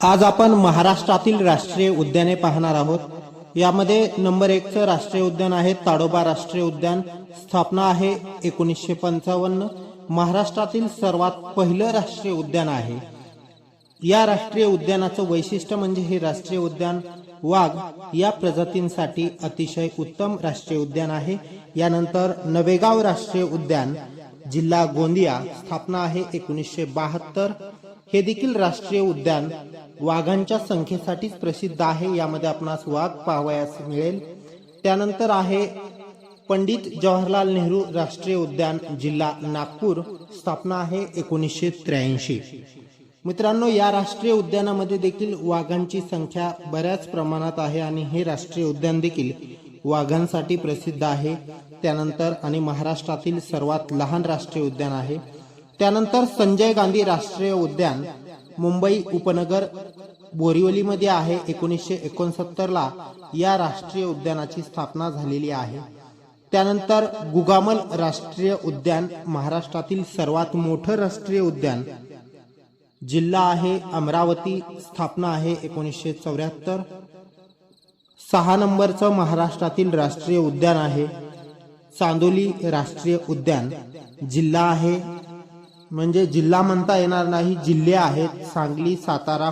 आज आपण महाराष्ट्रातील राष्ट्रीय उद्याने पाहणार आहोत. यामध्ये नंबर एकचं राष्ट्रीय उद्यान आहे ताडोबा राष्ट्रीय उद्यान. स्थापना आहे एकोणीसशे पंचावन्न. महाराष्ट्रातील सर्वात पहिलं राष्ट्रीय उद्यान आहे. या राष्ट्रीय उद्यानाचं वैशिष्ट्य म्हणजे हे राष्ट्रीय उद्यान. वाघ या प्रजातींसाठी अतिशय उत्तम राष्ट्रीय उद्यान आहे. यानंतर नवेगाव राष्ट्रीय उद्यान. जिल्हा गोंदिया स्थापना आहे एकोणीसशे बहात्तर. हे देखील राष्ट्रीय उद्यान वाघांच्या संख्येसाठीच प्रसिद्ध आहे. यामध्ये आपणास वाघ पाहावयास मिळेल. त्यानंतर आहे पंडित जवाहरलाल नेहरू राष्ट्रीय उद्यान जिल्हा नागपूर. स्थापना आहे एकोणीसशे त्र्याऐंशी. मित्रांनो या राष्ट्रीय उद्यानामध्ये देखील वाघांची संख्या बऱ्याच प्रमाणात आहे आणि हे राष्ट्रीय उद्यान देखील वाघांसाठी प्रसिद्ध आहे. त्यानंतर आणि महाराष्ट्रातील सर्वात लहान राष्ट्रीय उद्यान आहे. त्यानंतर संजय गांधी राष्ट्रीय उद्यान मुंबई उपनगर बोरिवलीमध्ये आहे. एकोणीसशे एकोणसत्तर ला या राष्ट्रीय उद्यानाची स्थापना झालेली आहे. त्यानंतर गुगामल राष्ट्रीय उद्यान महाराष्ट्रातील सर्वात मोठं राष्ट्रीय उद्यान जिल्हा आहे अमरावती स्थापना आहे एकोणीसशे चौऱ्याहत्तर. सहा नंबरचं महाराष्ट्रातील राष्ट्रीय उद्यान आहे. चांदोली राष्ट्रीय उद्यान जिल्हा आहे म्हणजे जिल्हा म्हणता येणार नाही जिल्हे आहेत सांगली सातारा